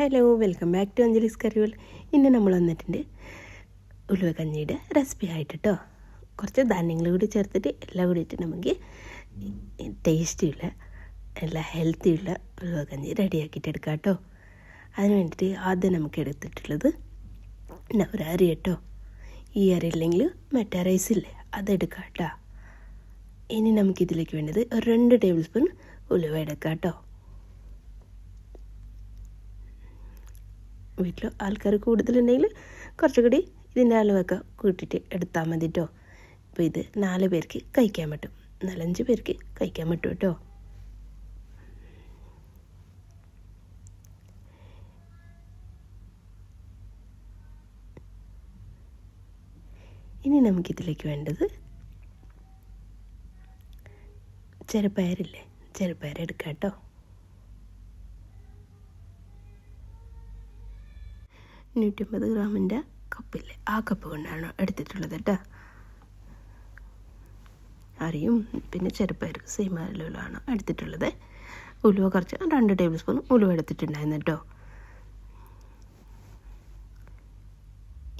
Hello welcome back to Anjali's curry world ഇന്ന് നമ്മൾ വന്നിട്ടുണ്ട് ഉലുവക്കഞ്ഞിയുടെ റെസിപ്പി ആയിട്ട് കേട്ടോ കുറച്ച് ധാന്യങ്ങൾ കൂടി ചേർത്തിട്ട് എല്ലാം കൂടിയിട്ട് നമുക്ക് ടേസ്റ്റിയുള്ള നല്ല ഹെൽത്തിയുള്ള ഉലുവക്കഞ്ഞി കഞ്ഞി റെഡിയാക്കിയിട്ട് എടുക്കാം കേട്ടോ. അതിന് വേണ്ടിയിട്ട് ആദ്യം നമുക്ക് എടുത്തിട്ടുള്ളത് ഒരു അരി കേട്ടോ. ഈ അരി ഇല്ലെങ്കിൽ മറ്റേ റൈസ് ഇല്ലേ അതെടുക്കാം കേട്ടോ. ഇനി നമുക്കിതിലേക്ക് വേണ്ടത് ഒരു രണ്ട് ടേബിൾ സ്പൂൺ ഉലുവ എടുക്കാം കേട്ടോ. വീട്ടിൽ ആൾക്കാർ കൂടുതലുണ്ടെങ്കിൽ കുറച്ചുകൂടി ഇതിന്റെ അളവൊക്കെ കൂട്ടിയിട്ട് എടുത്താൽ മതി കേട്ടോ അപ്പോൾ ഇത് നാല് പേർക്ക് കഴിക്കാൻ പറ്റും. നാലഞ്ച് പേർക്ക് കഴിക്കാൻ പറ്റും കേട്ടോ ഇനി നമുക്കിതിലേക്ക് വേണ്ടത് ചെറുപയറില്ലേ? ചെറുപയർ എടുക്കാം കേട്ടോ നൂറ്റമ്പത് ഗ്രാമിന്റെ കപ്പില്ലേ ആ കപ്പ് കൊണ്ടാണ് എടുത്തിട്ടുള്ളത് കേട്ടോ. അറിയും പിന്നെ ചെറുപ്പയർക്ക് സെയിം അളവിലാണ് എടുത്തിട്ടുള്ളത്. ഉലുവ കുറച്ച് രണ്ട് ടേബിൾ സ്പൂൺ ഉലുവ എടുത്തിട്ടുണ്ടായിരുന്നു കേട്ടോ.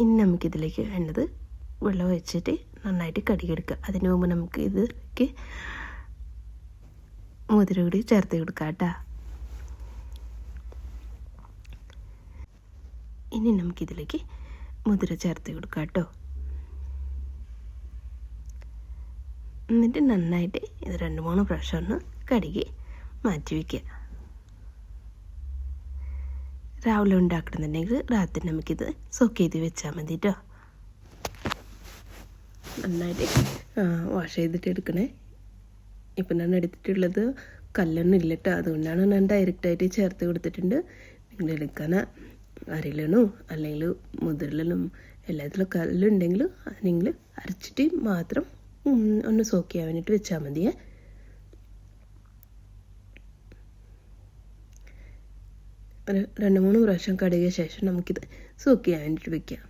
ഇനി നമുക്കിതിലേക്ക് വേണ്ടത് വെള്ളം ഒഴിച്ചിട്ട് നന്നായിട്ട് കടിയെടുക്കുക അതിന് മുമ്പ് നമുക്ക് ഇതിലേക്ക് മുതിര കൂടി ചേർത്ത് കൊടുക്കാം കേട്ടോ. ഇനി നമുക്കിതിലേക്ക് മുതിര ചേർത്ത് കൊടുക്കാം കേട്ടോ. എന്നിട്ട് നന്നായിട്ട് ഇത് രണ്ട് മൂന്ന് പ്രാവശ്യം ഒന്ന് കടുകി മാറ്റി വയ്ക്കുക രാവിലെ ഉണ്ടാക്കണമെന്നുണ്ടെങ്കിൽ രാത്രി നമുക്കിത് സോക്ക് ചെയ്ത് വെച്ചാൽ മതി കേട്ടോ. നന്നായിട്ട് വാഷ് ചെയ്തിട്ട് എടുക്കണേ. ഇപ്പം ഞാൻ എടുത്തിട്ടുള്ളത് കല്ലൊന്നും ഇല്ല കേട്ടോ. അതുകൊണ്ടാണ് ഞാൻ ഡയറക്റ്റായിട്ട് ചേർത്ത് കൊടുത്തിട്ടുണ്ട്. നിങ്ങൾ എടുക്കാൻ അരിലണോ അല്ലെങ്കിൽ മുതിരലും എല്ലാത്തിലും കല്ലുണ്ടെങ്കിൽ നിങ്ങൾ അരച്ചിട്ട് മാത്രം ഒന്ന് സോക്ക് ചെയ്യാൻ വേണ്ടിയിട്ട് വെച്ചാൽ മതിയേ രണ്ട് മൂന്ന് പ്രാവശ്യം കടുകിയ ശേഷം നമുക്കിത് സോക്ക് ചെയ്യാൻ വേണ്ടിയിട്ട് വെക്കാം.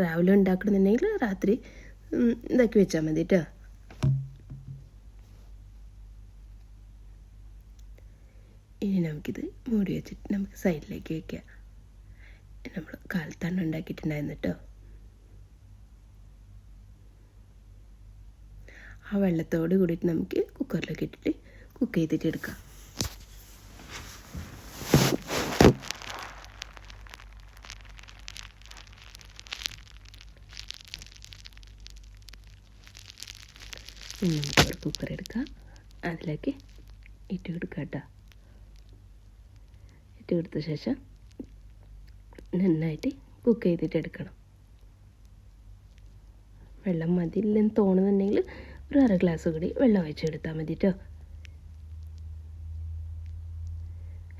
രാവിലെ ഉണ്ടാക്കണമെന്നുണ്ടെങ്കിൽ രാത്രി ഇതാക്കി വെച്ചാൽ മതി കേട്ടോ ഇനി നമുക്കിത് മൂടി വെച്ചിട്ട് നമുക്ക് സൈഡിലേക്ക് വെക്കാം. നമ്മൾ കാലത്താണ് ഉണ്ടാക്കിയിട്ടുണ്ടായിരുന്നു കേട്ടോ ആ വെള്ളത്തോട് കൂടിയിട്ട് നമുക്ക് കുക്കറിലേക്ക് ഇട്ടിട്ട് കുക്ക് ചെയ്തിട്ട് എടുക്കാം. നമുക്ക് കുക്കർ എടുക്കാം. അതിലേക്ക് ഇട്ട് കൊടുക്കാം കേട്ടോ കൊടുത്ത ശേഷം നന്നായിട്ട് കുക്ക് ചെയ്തിട്ട് എടുക്കണം. വെള്ളം മതിയില്ലെന്ന് തോന്നുന്നുണ്ടെങ്കിൽ ഒരു അര ഗ്ലാസ് കൂടി വെള്ളം ഒഴിച്ചെടുത്താൽ മതി കേട്ടോ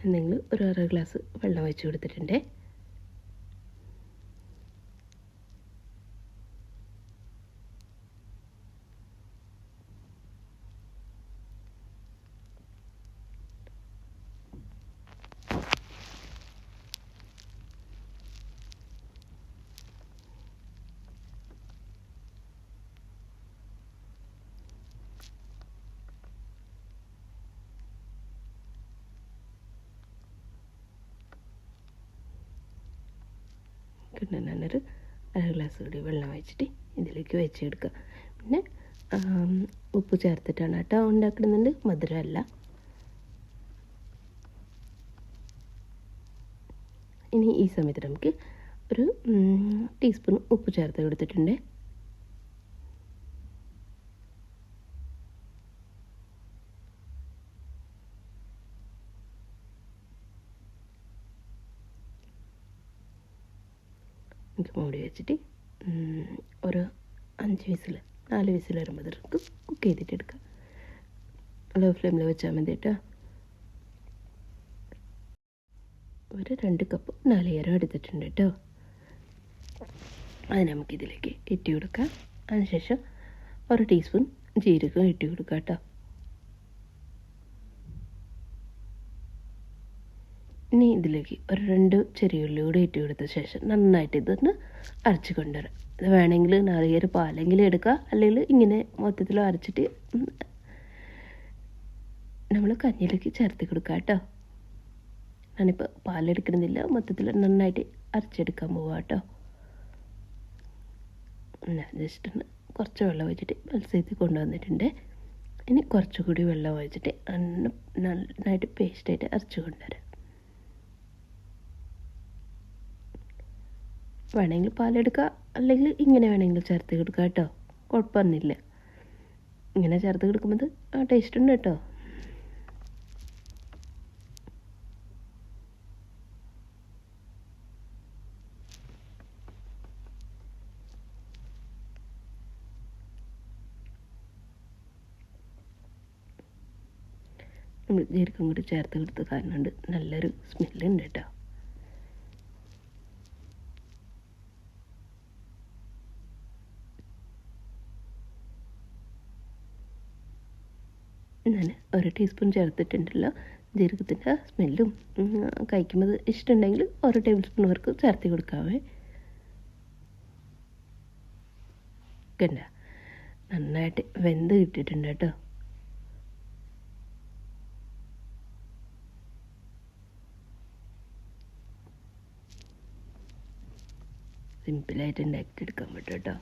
എന്തെങ്കിലും ഒരു അര ഗ്ലാസ് വെള്ളം ഒഴിച്ച് കൊടുത്തിട്ടുണ്ടേ. കിട്ടുന്ന ഞാനൊരു അര ഗ്ലാസ് കൂടി വെള്ളം വെച്ചിട്ട് ഇതിലേക്ക് വെച്ചെടുക്കുക. പിന്നെ ഉപ്പ് ചേർത്തിട്ടാണ് കേട്ടോ ഉണ്ടാക്കുന്നുണ്ട് മധുരമല്ല. ഇനി ഈ സമയത്ത് നമുക്ക് ഒരു ടീസ്പൂൺ ഉപ്പ് ചേർത്ത് കൊടുത്തിട്ടുണ്ട്. നമുക്ക് മൂടി വെച്ചിട്ട് ഒരു അഞ്ച് വിസിൽ നാല് വിസിൽ വരുമ്പോൾ നമുക്ക് കുക്ക് ചെയ്തിട്ട് എടുക്കാം. ലോ ഫ്ലെയിമിൽ വെച്ചാൽ മതി കേട്ടോ. ഒരു രണ്ട് കപ്പ് നാളികേരം എടുത്തിട്ടുണ്ട് കേട്ടോ. അത് നമുക്കിതിലേക്ക് ഇട്ടി കൊടുക്കാം. അതിനുശേഷം ഒരു ടീസ്പൂൺ ജീരകം ഇട്ടി കൊടുക്കാം കേട്ടോ ഇനി ഇതിലേക്ക് ഒരു രണ്ട് ചെറിയ ഉള്ളി കൂടി ഇട്ട് കൊടുത്ത ശേഷം നന്നായിട്ട് ഇതൊന്ന് അരച്ച് കൊണ്ടുവരാം. ഇത് വേണമെങ്കിൽ നാളികേര പാലെങ്കിലും എടുക്കുക അല്ലെങ്കിൽ ഇങ്ങനെ മൊത്തത്തിൽ അരച്ചിട്ട് നമ്മൾ കഞ്ഞിയിലേക്ക് ചേർത്ത് കൊടുക്കുക കേട്ടോ. ഞാനിപ്പോൾ പാലെടുക്കണമെന്നില്ല. മൊത്തത്തിൽ നന്നായിട്ട് അരച്ചെടുക്കാൻ പോവാം കേട്ടോ. ജസ്റ്റ് ഒന്ന് കുറച്ച് വെള്ളം ഒഴിച്ചിട്ട് മത്സ്യത്തിൽ കൊണ്ടുവന്നിട്ടുണ്ട്. ഇനി കുറച്ചുകൂടി വെള്ളം ഒഴിച്ചിട്ട് നന്ന- നന്നായിട്ട് പേസ്റ്റായിട്ട് അരച്ച് കൊണ്ടുവരാം. വേണമെങ്കിൽ പാലെടുക്കുക അല്ലെങ്കിൽ ഇങ്ങനെ വേണമെങ്കിൽ ചേർത്ത് കൊടുക്കുക കേട്ടോ. കുഴപ്പമൊന്നുമില്ല. ഇങ്ങനെ ചേർത്ത് കൊടുക്കുമ്പോൾ ആ ടേസ്റ്റ് ഉണ്ട് കേട്ടോ. നമ്മൾ ജീരകം കൂടി ചേർത്ത് കൊടുത്ത് കാരണം നല്ലൊരു സ്മെല്ലുണ്ട് കേട്ടോ. ഞാൻ ഒരു ടീസ്പൂൺ ചേർത്തിട്ടുണ്ടല്ലോ. ജീരകത്തിന്റെ സ്മെല്ലും കഴിക്കുമ്പോൾ ഇഷ്ടമുണ്ടെങ്കിൽ ഒരു ടേബിൾ സ്പൂൺ വർക്ക് ചേർത്തി കൊടുക്കാവേ. കണ്ട? നന്നായിട്ട് വെന്ത് കിട്ടിയിട്ടുണ്ട് കേട്ടോ. സിമ്പിളായിട്ട് ഉണ്ടാക്കിയെടുക്കാൻ പറ്റും കേട്ടോ.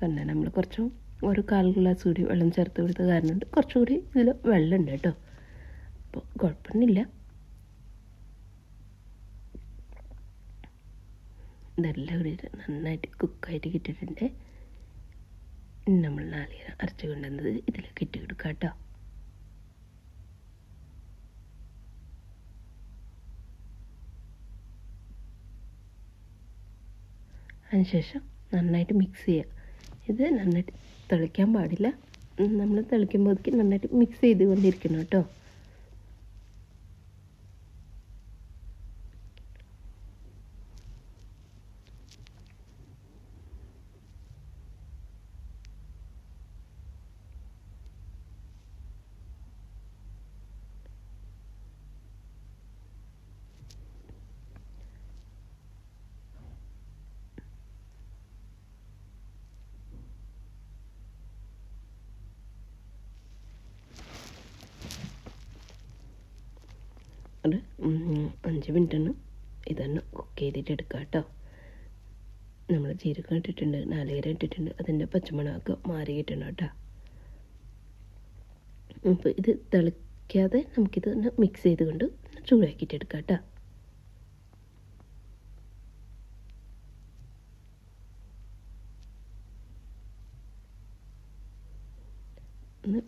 പിന്നെ നമ്മൾ കുറച്ചും ഒരു കാൽ ഗ്ലാസ് കൂടി വെള്ളം ചേർത്ത് കൊടുത്ത കാരണം കുറച്ചുകൂടി ഇതിൽ വെള്ളമുണ്ട് കേട്ടോ. അപ്പോൾ കുഴപ്പമൊന്നുമില്ല. ഇതെല്ലാം കൂടി നന്നായിട്ട് കുക്കായിട്ട് കിട്ടിയിട്ടുണ്ട്. നമ്മൾ നാളികേരം അരച്ച് കൊണ്ടുവന്നത് ഇതിലേക്ക് ഇട്ട് കൊടുക്കാം കേട്ടോ. അതിനുശേഷം നന്നായിട്ട് മിക്സ് ചെയ്യുക ഇത് നന്നായിട്ട് തിളയ്ക്കാൻ പാടില്ല. നമ്മൾ തിളയ്ക്കുമ്പോഴേക്ക് നന്നായിട്ട് മിക്സ് ചെയ്ത് കൊണ്ടിരിക്കണം കേട്ടോ. ഒരു അഞ്ച് മിനിറ്റാണ് ഇതൊന്ന് കുക്ക് ചെയ്തിട്ട് എടുക്കുക കേട്ടോ. നമ്മൾ ജീരകം ഇട്ടിട്ടുണ്ട് നാലുകര ഇട്ടിട്ടുണ്ട് അതിന്റെ പച്ചമുളകൊക്കെ മാറിയിട്ടുണ്ട് കേട്ടോ. അപ്പോൾ ഇത് തിളയ്ക്കാതെ നമുക്കിത് ഒന്ന് മിക്സ് ചെയ്തുകൊണ്ട് ചൂടാക്കിയിട്ട് എടുക്കാം കേട്ടോ.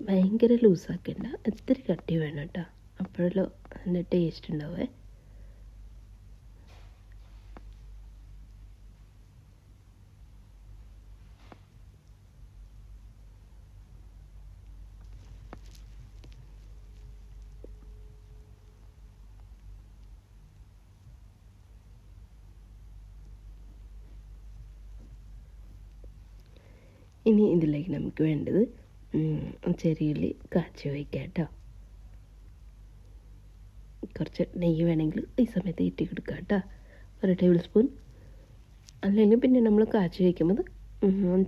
ഭയങ്കര ലൂസാക്കണ്ട ഇത്തിരി കട്ടി വേണം കേട്ടോ. അപ്പോഴല്ലോ അതിന്റെ ടേസ്റ്റ് ഉണ്ടാവേ ഇനി ഇതിലേക്ക് നമുക്ക് വേണ്ടത് ചെറിയുള്ളി കാച്ചി വയ്ക്കാം കേട്ടോ. കുറച്ച് നെയ്യ് വേണമെങ്കിൽ ഈ സമയത്ത് ഇറ്റി കൊടുക്കുക കേട്ടോ. ഒരു ടേബിൾ സ്പൂൺ അല്ലെങ്കിൽ പിന്നെ നമ്മൾ കാച്ചി വയ്ക്കുമ്പോൾ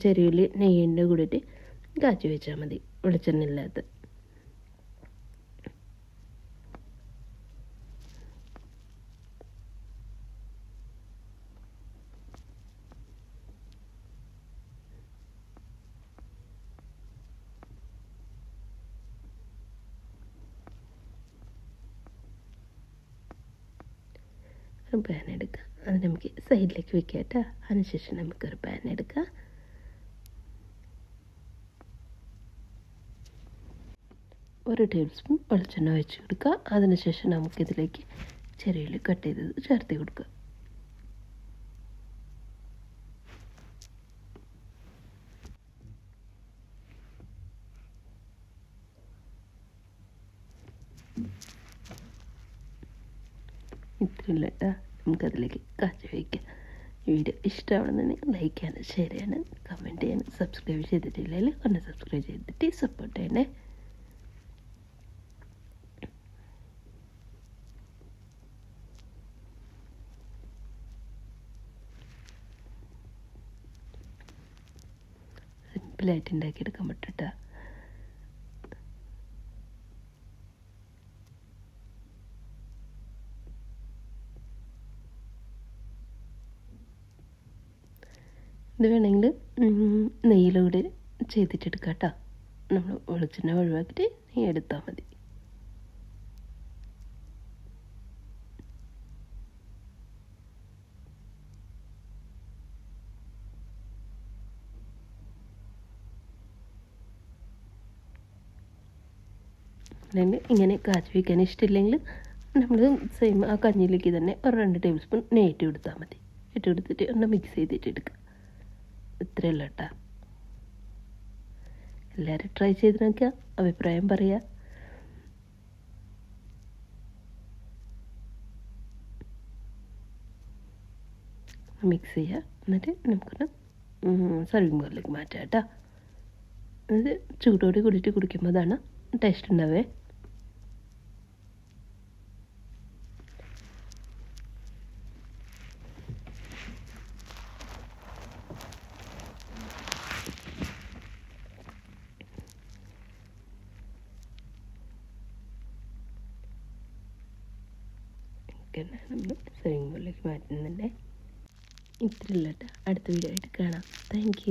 ചെറിയുള്ളി നെയ്യിന്റെ കൂടിയിട്ട് കാച്ചി വെച്ചാൽ മതി വെളിച്ചെണ്ണ ഇല്ലാത്ത. ഒരു പാൻ എടുക്കുക അത് നമുക്ക് സൈഡിലേക്ക് വെക്കാം കേട്ടോ അതിനുശേഷം നമുക്കൊരു പാൻ എടുക്കുക ഒരു ടേബിൾ സ്പൂൺ വെളിച്ചെണ്ണ ഒഴിച്ച് കൊടുക്കുക അതിനുശേഷം നമുക്കിതിലേക്ക് ചെറിയുള്ളി കട്ട് ചെയ്തത് ചേർത്ത് കൊടുക്കുക ഇല്ല കേട്ടോ. നമുക്കതിലേക്ക് കാച്ചു വയ്ക്കാം. വീഡിയോ ഇഷ്ടമാണെന്നുണ്ടെങ്കിൽ ലൈക്ക് ചെയ്യാനും ഷെയർ ചെയ്യാനും കമന്റ് ചെയ്യാനും സബ്സ്ക്രൈബ് ചെയ്തിട്ടില്ലെങ്കിൽ ഒന്ന് സബ്സ്ക്രൈബ് ചെയ്തിട്ട് സപ്പോർട്ട് ചെയ്യണേ. സിമ്പിളായിട്ട് ഉണ്ടാക്കിയെടുക്കാൻ പറ്റട്ടാ ഇത് വേണമെങ്കിൽ നെയ്യിലൂടെ ചെയ്തിട്ടെടുക്കാം കേട്ടോ നമ്മൾ വെളിച്ചെണ്ണ ഒഴിവാക്കിയിട്ട് നെയ്യ് എടുത്താൽ മതി. ഇങ്ങനെ കാച്ചി വയ്ക്കാൻ ഇഷ്ടമില്ലെങ്കിൽ നമ്മൾ സെയിം ആ കഞ്ഞിയിലേക്ക് തന്നെ ഒരു രണ്ട് ടേബിൾ സ്പൂൺ നെയ്റ്റ് കൊടുത്താൽ മതി. ഇട്ട് കൊടുത്തിട്ട് ഒന്ന് മിക്സ് ചെയ്തിട്ട് എടുക്കുക ഇത്രയല്ല കേട്ടോ എല്ലാവരും ട്രൈ ചെയ്ത് നോക്കുക അഭിപ്രായം പറയുക മിക്സ് ചെയ്യുക എന്നിട്ട് നമുക്കൊന്ന് സർവിങ് ബോളിലേക്ക് മാറ്റാം കേട്ടോ. അത് ചൂടോടെ കൂടിയിട്ട് കുടിക്കുമ്പോൾ അതാണ് ടേസ്റ്റ് ഉണ്ടാവേ. നമ്മൾ സ്വിമ്മിംഗ് പൂളിലേക്ക് മാറ്റുന്നുണ്ട്. ഇത്രയുള്ള അടുത്ത വീഡിയോ ആയിട്ട് കാണാം. താങ്ക്